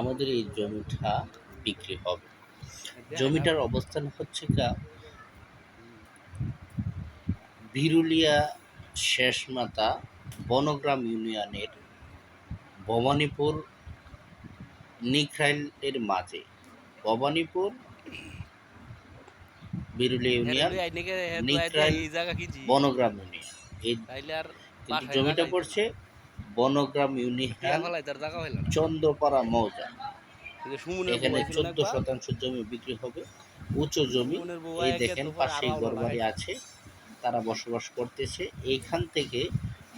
আমাদের এই জমিটা বিক্রি হবে। জমিটার অবস্থান হচ্ছে কা বিরুলিয়া শেষমাতা বনগ্রাম ইউনিয়নের ভবানীপুর নিখাইলের মাঝে। Bhabanipur Birulia union Nikrail Bongram union. এই জমিটা পড়ছে বনগ্রাম ইউনিয়ন চন্দ্রপাড়া মৌজা। এখানে চোদ্দ শতাংশ জমি বিক্রি হবে। উঁচু জমি। এই দেখেন পাশেই ঘরবাড়ি আছে। তারা বসবাস করতেছে। এইখান থেকে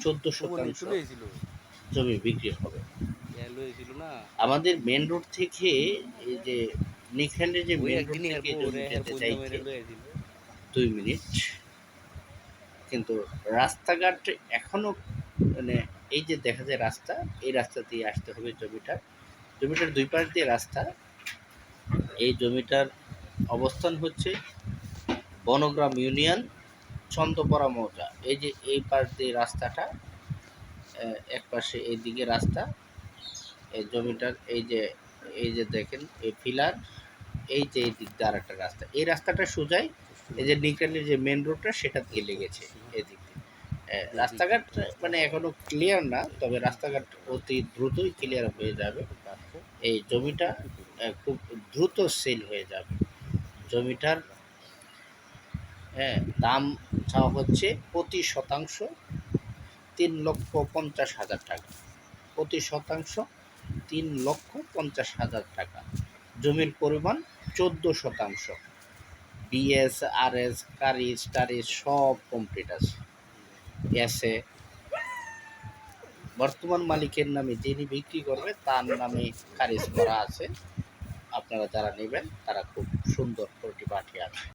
চোদ্দ শতাংশ জমি বিক্রি হবে। আমাদের মেন রোড থেকে এই যে নিখালের যে মেন রোড থেকে জমি যেতে চাইছে দুই মিনিট। কিন্তু রাস্তাঘাট এখনও মানে এই যে দেখা যায় রাস্তা, এই রাস্তা দিয়ে আসতে হবে জমিটার জমিটার দুই পাশ দিয়ে রাস্তা। এই জমিটার অবস্থান হচ্ছে বনগ্রাম ইউনিয়ন চন্দ্রপাড়া মৌজা। এই যে এই পাশ দিয়ে রাস্তাটা এক পাশে এইদিকে রাস্তা। এই জমিটার এই যে এই যে দেখেন এই ফিলার এই যে এই দিক দিয়ে আরেকটা রাস্তা। এই রাস্তাটা সোজাই এই যে নিকালের যে মেন রোডটা সেটা দিয়ে লেগেছে এদিক রাস্তাঘাট মানে এখনও ক্লিয়ার না, তবে রাস্তাঘাট অতি দ্রুতই ক্লিয়ার হয়ে যাবে। এই জমিটা খুব দ্রুত সেল হয়ে যাবে। জমিটার হ্যাঁ দাম চাওয়া হচ্ছে প্রতি শতাংশ তিন লক্ষ পঞ্চাশ হাজার টাকা। প্রতি শতাংশ তিন লক্ষ পঞ্চাশ হাজার টাকা। জমির পরিমাণ চোদ্দ শতাংশ। বিএস আর এস কারিজ টারিজ সব কমপ্লিট আছে। এসে বর্তমান মালিকের নামে যিনি বিক্রি করবে, তার নামে খারিজ করা আছে। আপনারা যারা নেবেন, তারা খুব সুন্দর পোলট্রি পাঠিয়ে আছে।